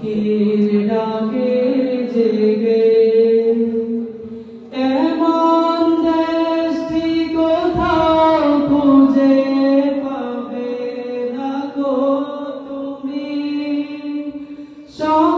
পাখির ডাকে জেগে। এমন দেশটি কোথাও খুঁজে পাবে না তুমি। সকল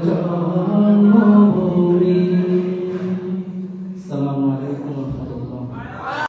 Jamal.